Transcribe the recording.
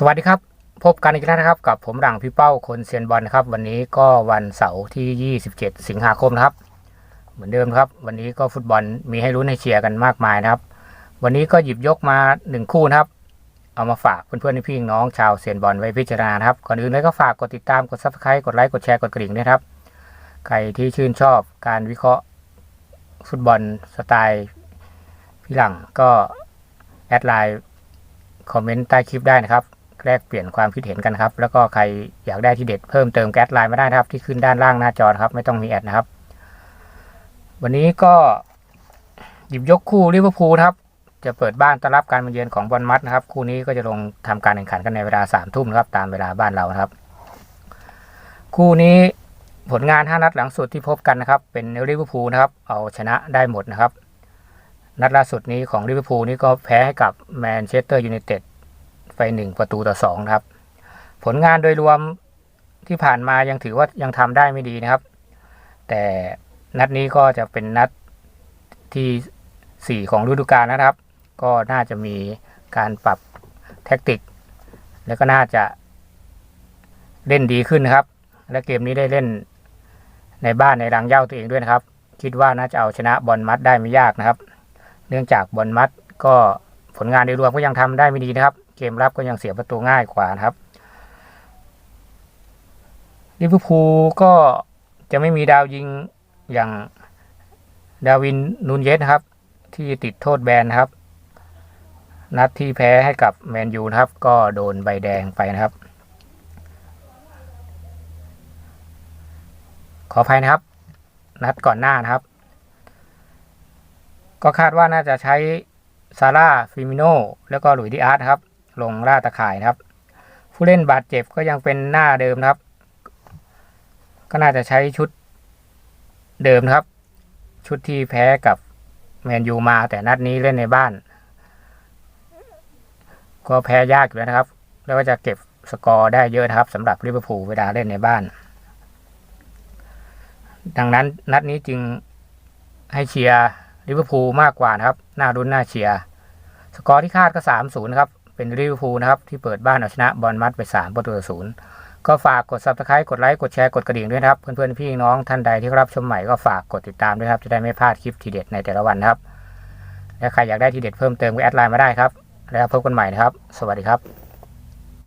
สวัสดีครับ พบกันอีกแล้วนะครับ กับผมหลังพี่เป้าคนเซียนบอลนะครับ วันนี้ก็วันเสาร์ที่ 27 สิงหาคมนะครับ เหมือนเดิมครับ วันนี้ก็ฟุตบอลมีให้รุ้ให้เชียร์กันมากมายนะครับ วันนี้ก็หยิบยกมาหนึ่งคู่นะครับ เอามาฝากเพื่อนๆพี่น้องชาวเซียนบอลไว้พิจารณานะครับก่อนอื่นเลยก็ฝากกดติดตามกด subscribe กดไลค์กดแชร์กดกระดิ่งด้วยครับ ใครที่ชื่นชอบการวิเคราะห์ฟุตบอลสไตล์พี่หลังก็แอดไลน์คอมเมนต์ใต้คลิปได้นะครับ แลกเปลี่ยนความคิดเห็นกันครับ แล้วก็ใครอยากได้ที่เด็ดเพิ่มเติมแก๊สไลน์มาได้นะครับ ที่ขึ้นด้านล่างหน้าจอครับ ไม่ต้องมีแอดนะครับ วันนี้ก็หยิบยกคู่ลิเวอร์พูลครับ จะเปิดบ้านต้อนรับการมาเยือนของบอลมัดนะครับ คู่นี้ก็จะลงทำการแข่งขันกันในเวลาสามทุ่มครับตามเวลาบ้านเราครับ คู่นี้ผลงาน 5 นัดหลังสุดที่พบกันนะครับ เป็นลิเวอร์พูลนะครับ เอาชนะได้หมดนะครับ นัดล่าสุดนี้ของลิเวอร์พูลนี่ก็แพ้ให้กับแมนเชสเตอร์ยูไนเต็ด ไปหนึ่งประตูต่อสองครับ ผลงานโดยรวมที่ผ่านมายังถือว่ายังทำได้ไม่ดีนะครับ แต่นัดนี้ก็จะเป็นนัดที่สี่ของฤดูกาลนะครับ ก็น่าจะมีการปรับแท็กติก แล้วก็น่าจะเล่นดีขึ้นนะครับ และเกมนี้ได้เล่นในบ้านในรังเย้าตัวเองด้วยนะครับ คิดว่าน่าจะเอาชนะบอลมัดได้ไม่ยากนะครับ เนื่องจากบอลมัดก็ผลงานโดยรวมก็ยังทำได้ไม่ดีนะครับ เกมรับก็ยังเสียประตูง่ายกว่านะครับลิเวอร์พูลก็จะไม่มีดาวยิงอย่างดาวินนูนเยสครับ ที่ติดโทษแบนครับ นัดที่แพ้ให้กับแมนยูนะครับ ก็โดนใบแดงไปนะครับ ขออภัยนะครับ นัดก่อนหน้านะครับ ก็คาดว่าน่าจะใช้ซาร่าฟิมิโนแล้วก็หลุยดิอาร์ตครับ ลงล่าตะข่ายนะครับ ผู้เล่นบาดเจ็บก็ยังเป็นหน้าเดิมนะครับ ก็น่าจะใช้ชุดเดิมนะครับ ชุดที่แพ้กับแมนยูมา แต่นัดนี้เล่นในบ้าน ก็แพ้ยากอยู่แล้วนะครับ แล้วก็จะเก็บสกอร์ได้เยอะนะครับสำหรับลิเวอร์พูลเวลาเล่นในบ้าน ดังนั้นนัดนี้จึงให้เชียร์ลิเวอร์พูลมากกว่านะครับ น่ารุ้นน่าเชียร์ สกอร์ที่คาดก็ 3 0นะครับ เป็นลิเวอร์พูลนะครับ ที่เปิดบ้านเอาชนะบอลมัดไป 3 ประตูต่อศูนย์ก็ฝากกดซับสไครต์กดไลค์กดแชร์กดกระดิ่งด้วยนะครับเพื่อนๆพี่น้องท่านใดที่รับชมใหม่ก็ฝากกดติดตามด้วยครับจะได้ไม่พลาดคลิปทีเด็ดในแต่ละวันนะครับและใครอยากได้ทีเด็ดเพิ่มเติมก็แอดไลน์มาได้ครับ แล้วพบกันใหม่นะครับ สวัสดีครับ